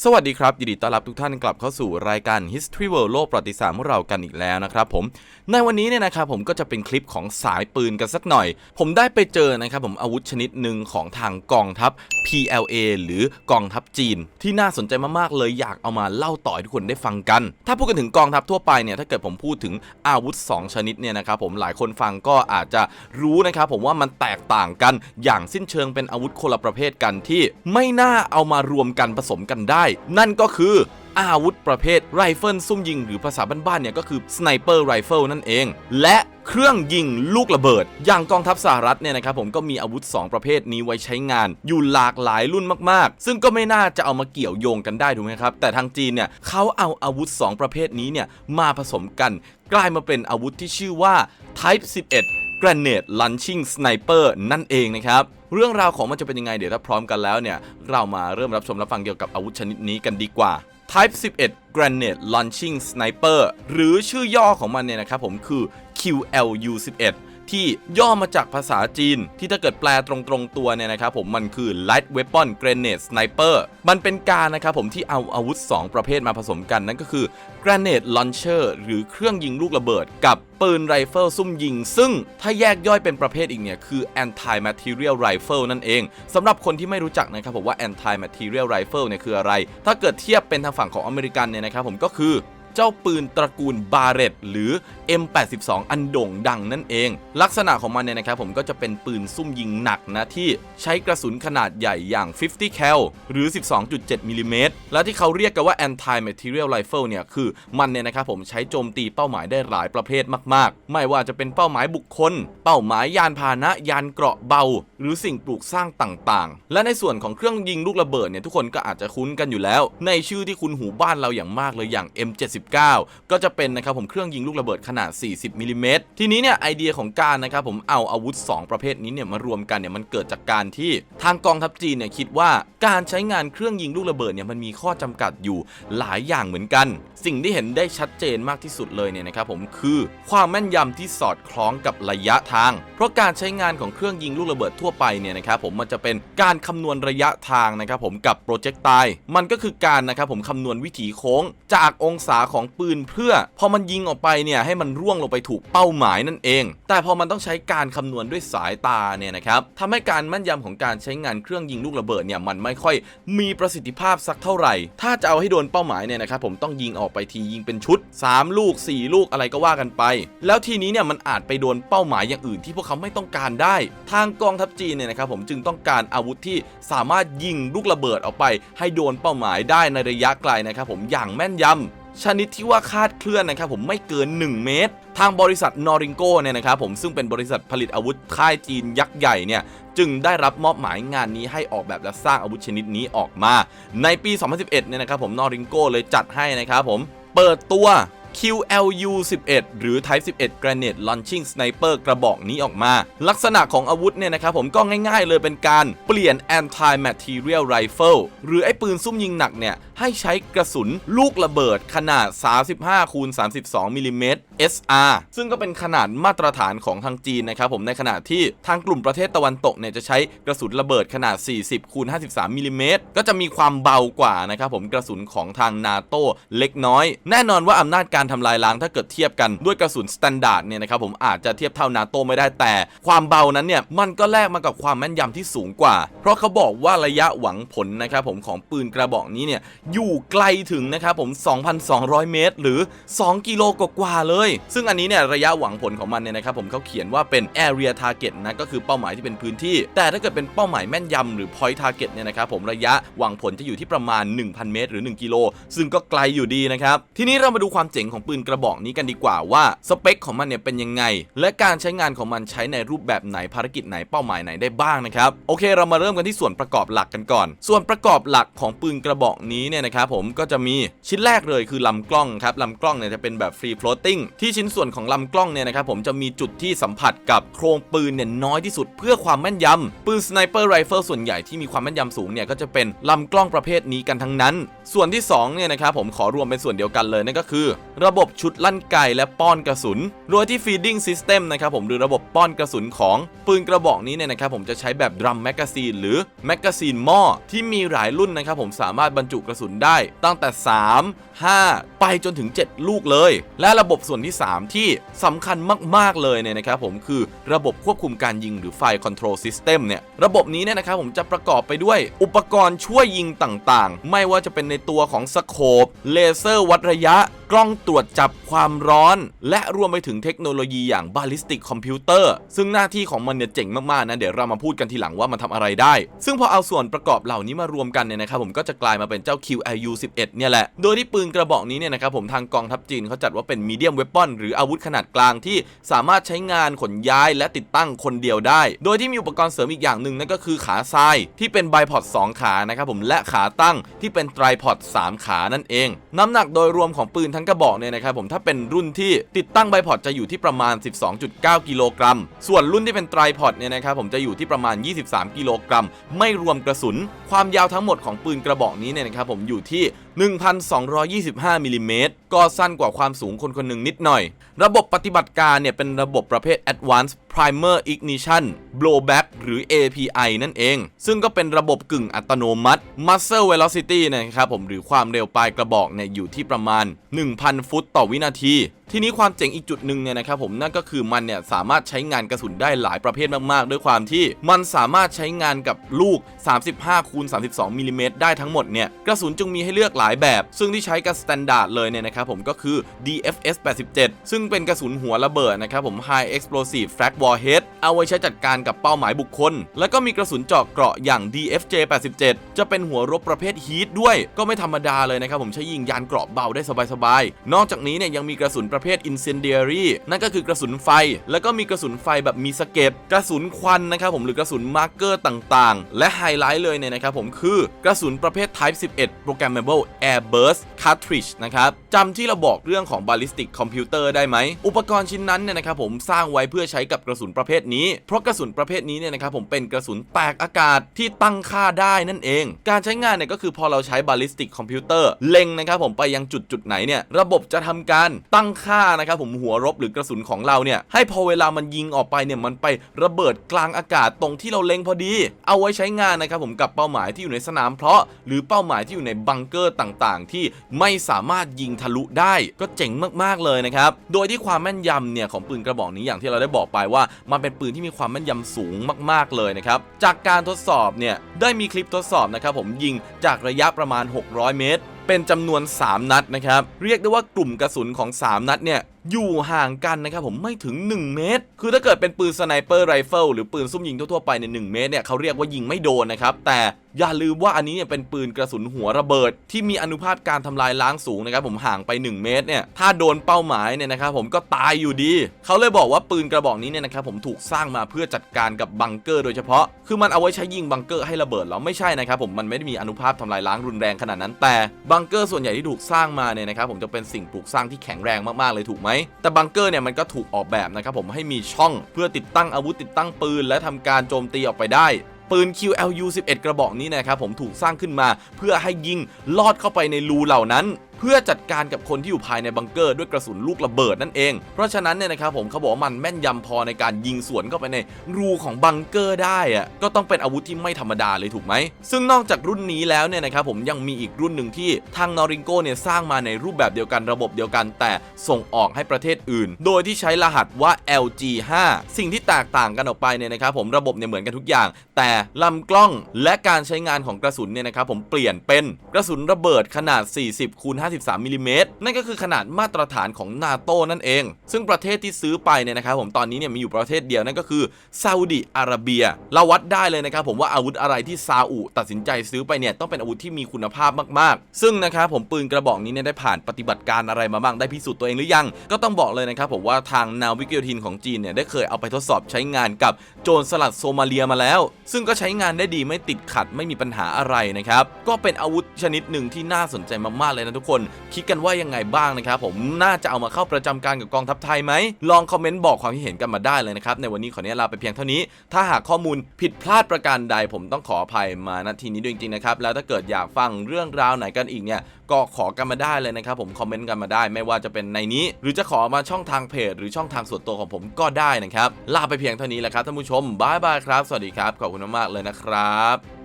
สวัสดีครับยินดีต้อนรับทุกท่านกลับเข้าสู่รายการ History World โลกประวัติศาสตร์ของเรากันอีกแล้วนะครับผมในวันนี้เนี่ยนะครับผมก็จะเป็นคลิปของสายปืนกันสักหน่อย ผมได้ไปเจอนะครับผมอาวุธชนิดหนึ่งของทางกองทัพ PLA หรือกองทัพจีน ที่น่าสนใจมากๆเลยอยากเอามาเล่าต่อให้ทุกคนได้ฟังกัน ถ้าพูดกันถึงกองทัพทั่วไปเนี่ยถ้าเกิดผมพูดถึงอาวุธ 2 ชนิดเนี่ยนะครับผมหลายคนฟังก็อาจจะรู้นะครับผมว่ามันแตกต่างกันอย่างสิ้นเชิงเป็นอาวุธคนละประเภทกันที่ไม่น่าเอามารวมกันผสมกันได้นั่นก็คืออาวุธประเภทไรเฟิลซุ่มยิงหรือภาษาบ้านๆเนี่ยก็คือสไนเปอร์ไรเฟิลนั่นเอง และเครื่องยิงลูกระเบิด อย่างกองทัพสหรัฐเนี่ยนะครับผมก็มีอาวุธ 2 ประเภทนี้ไว้ใช้งาน อยู่หลากหลายรุ่นมากๆ ซึ่งก็ไม่น่าจะเอามาเกี่ยวโยงกันได้ถูกไหมครับ แต่ทางจีนเนี่ยเขาเอาอาวุธ 2 ประเภทนี้เนี่ยมาผสมกัน กลายมาเป็นอาวุธที่ชื่อว่า Type 11 Grenade Launching Sniper นั่นเองนะครับ เรื่องราวของมันจะเป็นยังไงเดี๋ยวถ้าพร้อมกันแล้วเนี่ย เรามาเริ่มรับชมรับฟังเกี่ยวกับอาวุธชนิดนี้กันดีกว่า Type 11 Granate Launching Sniper หรือชื่อย่อของมันเนี่ยนะครับผมคือ QLU 11 ที่ย่อมาจากภาษาจีน ที่ถ้าเกิดแปลตรงๆตัวเนี่ยนะครับผมมันคือ Light Weapon Grenade Sniper มันเป็นการนะครับผมที่เอาอาวุธ 2 ประเภทมาผสมกันนั่นก็คือ Grenade Launcher หรือเครื่องยิงลูกระเบิดกับปืนไรเฟิลซุ่มยิง ซึ่งถ้าแยกย่อยเป็นประเภทอีกเนี่ย คือ Anti Material Rifle นั่นเองสำหรับคนที่ไม่รู้จักนะครับผมว่า Anti Material Rifle เนี่ยคืออะไร ถ้าเกิดเทียบเป็นทางฝั่งของอเมริกันเนี่ยนะครับผมก็คือ เจ้าปืนตระกูลบาเรตหรือ M82 อันโด่งดังนั่นเอง ลักษณะของมันเนี่ยนะครับผมก็จะเป็นปืนซุ่มยิงหนักนะที่ใช้กระสุนขนาดใหญ่อย่าง 50 cal หรือ 12.7 มิลลิเมตร และที่เขาเรียกกันว่า anti material rifle เนี่ยคือมันเนี่ยนะครับผมใช้โจมตีเป้าหมายได้หลายประเภทมาก ๆ ไม่ว่าจะเป็นเป้าหมายบุคคล เป้าหมายยานพาหนะ ยานเกราะเบา หรือสิ่งปลูกสร้างต่าง ๆ และในส่วนของเครื่องยิงลูกระเบิดเนี่ยทุกคนก็อาจจะคุ้นกันอยู่แล้ว ในชื่อที่คุณหูบ้านเราอย่างมากเลยอย่าง M79 ก็จะเป็นนะครับผมเครื่องยิงลูกระเบิดขนาด 40มิลลิเมตรทีนี้เนี่ยไอเดียของการนะครับผมเอาอาวุธ 2 ประเภทนี้เนี่ยมารวมกันเนี่ยมันเกิดจากการที่ทางกองทัพจีนเนี่ยคิดว่าการใช้งานเครื่องยิงลูกระเบิดเนี่ยมันมีข้อจำกัดอยู่หลายอย่างเหมือนกัน สิ่งที่เห็นได้ชัดเจนมากที่สุดเลยเนี่ยนะครับผมคือความแม่นยำที่สอดคล้องกับระยะทาง เพราะการใช้งานของเครื่องยิงลูกระเบิดทั่วไปเนี่ยนะครับผมมันจะเป็นการคำนวณระยะทางนะครับผมกับโปรเจกต์ไตมันก็คือการนะครับผมคำนวณวิถีโค้งจากองศาของปืนเพื่อ พอมันยิงออกไปเนี่ยให้มันร่วงลงไปถูกเป้าหมายนั่นเอง แต่พอมันต้องใช้การคำนวณด้วยสายตาเนี่ยนะครับทำให้การแม่นยำของการใช้งานเครื่องยิงลูกระเบิดเนี่ยมันไม่ค่อยมีประสิทธิภาพสักเท่าไหร่ ถ้าจะเอาให้โดนเป้าหมายเนี่ยนะครับผมต้องยิงออกไปทียิงเป็นชุด 3 ลูก 4 ลูกอะไรก็ว่ากันไป แล้วทีนี้เนี่ยมันอาจไปโดนเป้าหมายอย่างอื่นที่พวกเขาไม่ต้องการได้ ทางกองทัพจีนเนี่ยนะครับผมจึงต้องการอาวุธที่สามารถยิงลูกระเบิดออกไป ให้โดนเป้าหมายได้ในระยะไกลนะครับผมอย่างแม่นยำ ชนิดที่ว่าคาดเคลื่อนนะครับผมไม่เกิน 1 เมตร ทางบริษัทนอริงโกเนี่ยนะครับผมซึ่งเป็นบริษัทผลิตอาวุธค่ายจีนยักษ์ใหญ่เนี่ยจึงได้รับมอบหมายงานนี้ให้ออกแบบและสร้างอาวุธชนิดนี้ออกมา ในปี 2011เนี่ยนะครับผมนอริงโกเลยจัดให้นะครับผมเปิดตัว QLU 11 หรือ Type 11 Grenade Launching Sniper กระบอกนี้ออกมา ลักษณะของอาวุธเนี่ยนะครับผมก็ง่ายๆเลยเป็นการเปลี่ยน Anti Material Rifle หรือไอ้ปืนซุ่มยิงหนักเนี่ยให้ใช้กระสุนลูกระเบิดขนาด 35คูณ32มิลลิเมตร SR ซึ่งก็เป็นขนาดมาตรฐานของทางจีนนะครับผมในขณะที่ทางกลุ่มประเทศตะวันตกเนี่ยจะใช้กระสุนระเบิดขนาด 40คูณ53มิลลิเมตรก็จะมีความเบากว่านะครับผมกระสุนของทางนาโตเล็กน้อย แน่นอนว่าอำนาจการการทำลายล้างถ้าเกิดเทียบกันด้วยกระสุนสแตนดาร์ดเนี่ยนะครับผมอาจจะเทียบเท่านาโตไม่ได้แต่ ความเบานั้นเนี่ยมันก็แลกมากับความแม่นยำที่สูงกว่า เพราะเขาบอกว่าระยะหวังผลนะครับผมของปืนกระบอกนี้เนี่ยอยู่ไกลถึงนะครับผม 2,200 เมตร หรือ 2 กิโลกว่าเลย ซึ่งอันนี้เนี่ยระยะหวังผลของมันเนี่ยนะครับผมเขาเขียนว่าเป็น area target นะก็คือเป้าหมายที่เป็นพื้นที่ แต่ถ้าเกิดเป็นเป้าหมายแม่นยำหรือ point target เนี่ยนะครับผมระยะหวังผลจะอยู่ที่ประมาณ 1,000 เมตร หรือ 1 กิโล ซึ่งก็ไกลอยู่ดีนะครับทีนี้เรามาดูความเจ๋งของปืนกระบอกนี้กันดีกว่าว่าสเปคของมันเนี่ยเป็นยังไง และการใช้งานของมันใช้ในรูปแบบไหนภารกิจไหนเป้าหมายไหนได้บ้างนะครับโอเค เรามาเริ่มกันที่ส่วนประกอบหลักกันก่อน ส่วนประกอบหลักของปืนกระบอกนี้เนี่ยนะครับผมก็จะมีชิ้นแรกเลยคือลำกล้องครับลำกล้องเนี่ยจะเป็นแบบ free floating ที่ชิ้นส่วนของลำกล้องเนี่ยนะครับผมจะมีจุดที่สัมผัสกับโครงปืนเนี่ยน้อยที่สุดเพื่อความแม่นยำปืนสไนเปอร์ไรเฟิลส่วนใหญ่ที่มีความแม่นยำสูงเนี่ยก็จะเป็นลำกล้องประเภทนี้กันทั้งนั้น ส่วนที่2เนี่ยนะครับผมขอรวมเป็นส่วนเดียวกันเลยนั่นก็คือระบบชุดลั่นไกและป้อนกระสุนโดยที่ feeding system นะครับผมหรือระบบป้อนกระสุนของปืนกระบอกนี้เนี่ยนะครับผมจะใช้แบบดรัมแมกกาซีนหรือแมกกาซีนหม้อที่มีหลายรุ่นนะครับผมสามารถบรรจุกระสุนได้ตั้งแต่ 3 5 ไปจนถึง 7 ลูกเลย และระบบส่วนที่ 3 ที่สำคัญมาก ๆ เลยเนี่ยนะครับผมคือระบบควบคุมการยิงหรือไฟ control system เนี่ยระบบนี้เนี่ยนะครับผมจะประกอบไปด้วยอุปกรณ์ช่วยยิงต่างๆ ไม่ว่าจะเป็นในตัวของสโคปเลเซอร์วัดระยะ กล้องตรวจจับความร้อน และรวมไปถึงเทคโนโลยีอย่าง ballistic computer ซึ่งหน้าที่ของมันเนี่ยเจ๋งมากๆนะเดี๋ยวเรามาพูดกันทีหลังว่ามันทำอะไรได้ ซึ่งพอเอาส่วนประกอบเหล่านี้มารวมกันเนี่ยนะครับผมก็จะกลายมาเป็นเจ้า QLU 11เนี่ยแหละ โดยที่ปืนกระบอกนี้เนี่ยนะครับผมทางกองทัพจีนเขาจัดว่าเป็น medium weapon หรืออาวุธขนาดกลางที่สามารถใช้งานขนย้ายและติดตั้งคนเดียวได้ โดยที่มีอุปกรณ์เสริมอีกอย่างหนึ่งนั่นก็คือขาทรายที่เป็นไบพอด2ขานะครับผมและขาตั้งที่เป็นไตรพอด3ขานั่นเอง น้ำหนักโดยรวมของปืนทั้งกระบอกเนี่ยนะครับผมถ้าเป็นรุ่นที่ติดตั้งไบพอดจะอยู่ที่ประมาณ 12.9 กิโลกรัม ส่วนรุ่นที่เป็นไตรพอดเนี่ยนะครับผมจะอยู่ที่ประมาณ 23 กิโลกรัม ไม่รวมกระสุน ความยาวทั้งหมดของปืนกระบอกนี้เนี่ยนะครับผมอยู่ที่1,225มิลลิเมตรก็สั้นกว่าความสูงคนคนหนึ่งนิดหน่อย ระบบปฏิบัติการเนี่ยเป็นระบบประเภท Advanced Primer Ignition Blowback หรือ API นั่นเอง ซึ่งก็เป็นระบบกึ่งอัตโนมัติ Muzzle Velocity นะครับผมหรือความเร็วปลายกระบอกเนี่ยอยู่ที่ประมาณ 1,000 ฟุตต่อวินาที ทีนี้ความเจ๋งอีกจุดหนึ่งเนี่ยนะครับผมนั่นก็คือมันเนี่ยสามารถใช้งานกระสุนได้หลายประเภทมากๆ ด้วยความที่มันสามารถใช้งานกับลูก 35คูณ32มิลลิเมตรได้ทั้งหมดเนี่ยกระสุนจึงมีให้เลือกหลายแบบ ซึ่งที่ใช้กับสแตนดาร์ดเลยเนี่ยนะครับผมก็คือ DFS 87 ซึ่งเป็นกระสุนหัวระเบิดนะครับผม High Explosive Frag Warhead เอาไว้ใช้จัดการกับเป้าหมายบุคคล แล้วก็มีกระสุนเจาะเกราะอย่าง DFJ 87 จะเป็นหัวรบประเภทฮีทด้วย ก็ไม่ธรรมดาเลยนะครับผมใช้ยิงยานเกราะเบาได้สบายๆ นอกจากนี้เนี่ยยังมีกระสุนประเภท Incendiary นั่นก็คือกระสุนไฟ แล้วก็มีกระสุนไฟแบบมีสเก็ดกระสุนควันนะครับผมหรือกระสุนมาร์เกอร์ต่างๆ และไฮไลท์เลยเนี่ยนะครับผมคือกระสุนประเภท Type 11 Programmable Air Burst Cartridge นะครับจำที่เราบอกเรื่องของ Ballistic Computer ได้ไหม อุปกรณ์ชิ้นนั้นเนี่ยนะครับผมสร้างไว้เพื่อใช้กับกระสุนประเภทนี้ เพราะกระสุนประเภทนี้เนี่ยนะครับผมเป็นกระสุนแตกอากาศที่ตั้งค่าได้นั่นเอง การใช้งานเนี่ยก็คือพอเราใช้ Ballistic Computer เล็งนะครับผมไปยังจุดจุดไหนเนี่ยระบบจะทำการตั้งค่านะครับผมหัวรบหรือกระสุนของเราเนี่ยให้พอเวลามันยิงออกไปเนี่ยมันไประเบิดกลางอากาศตรงที่เราเล็งพอดี เอาไว้ใช้งานนะครับผมกับเป้าหมายที่อยู่ในสนามเพาะ หรือเป้าหมายที่อยู่ในบังเกอร์ต่างๆ ที่ไม่สามารถยิงทะลุได้ก็เจ๋งมากๆเลยนะครับ โดยที่ความแม่นยำเนี่ยของปืนกระบอกนี้อย่างที่เราได้บอกไปว่ามันเป็นปืนที่มีความแม่นยำสูงมากๆเลยนะครับ จากการทดสอบเนี่ยได้มีคลิปทดสอบนะครับผมยิงจากระยะประมาณ 600 เมตร เป็นจำนวน 3 นัดนะครับ เรียกได้ว่ากลุ่มกระสุนของ 3 นัดเนี่ยอยู่ห่างกันนะครับผมไม่ถึง 1 เมตร คือถ้าเกิดเป็นปืนสไนเปอร์ไรเฟิลหรือปืนซุ่มยิงทั่วๆไปใน 1 เมตรเนี่ยเขาเรียกว่ายิงไม่โดนนะครับ แต่อย่าลืมว่าอันนี้เนี่ยเป็นปืนกระสุนหัวระเบิด ที่มีอนุภาคการทำลายล้างสูงนะครับผมห่างไป 1 เมตรเนี่ยถ้าโดนเป้าหมายเนี่ยนะครับผมก็ตายอยู่ดี เขาเลยบอกว่าปืนกระบอกนี้เนี่ยนะครับผมถูกสร้างมาเพื่อจัดการกับบังเกอร์โดยเฉพาะ คือมันเอาไว้ใช้ยิงบังเกอร์ให้ระเบิดเหรอไม่ใช่นะครับผมมันไม่ได้มีอนุภาคทำลายล้างรุนแรงขนาดนั้นแต่บังงเกอร์ส่วนใหญ่ที่ถูกสร้างมาเนี่ยนะครับผมจะเป็นสิ่งปลูกสร้างที่แข็งแรงมากๆเลยถูกไหมแต่บังเกอร์เนี่ยมันก็ถูกออกแบบนะครับผมให้มีช่องเพื่อติดตั้งอาวุธติดตั้งปืน และทำการโจมตีออกไปได้ปืน QLU 11 กระบอกนี้นะครับผมถูกสร้างขึ้นมา เพื่อให้ยิงลอดเข้าไปในรูเหล่านั้น พื่อจัดการกับคนที่อยู่ภายในบังเกอร์ด้วยกระสุนลูกระเบิดนั่นเอง เพราะฉะนั้นเนี่ยนะครับผมเขาบอกว่ามันแม่นยำพอในการยิงสวนเข้าไปในรูของบังเกอร์ได้อะก็ต้องเป็นอาวุธที่ไม่ธรรมดาเลยถูกไหม ซึ่งนอกจากรุ่นนี้แล้วเนี่ยนะครับผมยังมีอีกรุ่นหนึ่งที่ทางนอริงโกเนี่ยสร้างมาในรูปแบบเดียวกันระบบเดียวกัน แต่ส่งออกให้ประเทศอื่น โดยที่ใช้รหัสว่า LG5 สิ่งที่แตกต่างกันออกไปเนี่ยนะครับผมระบบเนี่ยเหมือนกันทุกอย่าง แต่ลำกล้องและการใช้งานของกระสุนเนี่ยนะครับผมเปลี่ยนเป็นกระสุนระเบิดขนาด 40คูณ53มิลิเมตรนั่นก็คือขนาดมาตรฐานของนาโตนั่นเอง ซึ่งประเทศที่ซื้อไปเนี่ยนะครับผมตอนนี้เนี่ยมีอยู่ประเทศเดียวนั่นก็คือซาอุดิอาระเบีย เราวัดได้เลยนะครับผมว่าอาวุธอะไรที่ซาอุตัดสินใจซื้อไปเนี่ยต้องเป็นอาวุธที่มีคุณภาพมากๆ ซึ่งนะครับผมปืนกระบอกนี้เนี่ยได้ผ่านปฏิบัติการอะไรมาบ้างได้พิสูจน์ตัวเองหรือยัง ก็ต้องบอกเลยนะครับผมว่าทางนาวิกโยธินของจีนเนี่ยได้เคยเอาไปทดสอบใช้งานกับโจรสลัดโซมาเลียมาแล้ว ซึ่งก็ใช้งานได้ดีไม่ติดขัดไม่มีปัญหาอะไรนะครับก็เป็นอาวุธชนิดหนึ่งที่น่าสนใจมากๆเลยนะทุกคนคิดกันว่ายังไงบ้างนะครับผมน่าจะเอามาเข้าประจำการกับกองทัพไทยไหมลองคอมเมนต์บอกความคิดเห็นกันมาได้เลยนะครับในวันนี้ขออนุญาตลาไปเพียงเท่านี้ ถ้าหากข้อมูลผิดพลาดประการใดผมต้องขออภัยมาณทีนี้ด้วยจริงๆนะครับแล้วถ้าเกิดอยากฟังเรื่องราวไหนกันอีกเนี่ยก็ขอกันมาได้เลยนะครับผมคอมเมนต์กันมาได้ ไม่ว่าจะเป็นในนี้ หรือจะขอมาช่องทางเพจ หรือช่องทางส่วนตัวของผมก็ได้นะครับลาไปเพียงเท่านี้แหละครับท่านผู้ชมบายบายครับ สวัสดีครับขอบคุณมากๆเลยนะครับ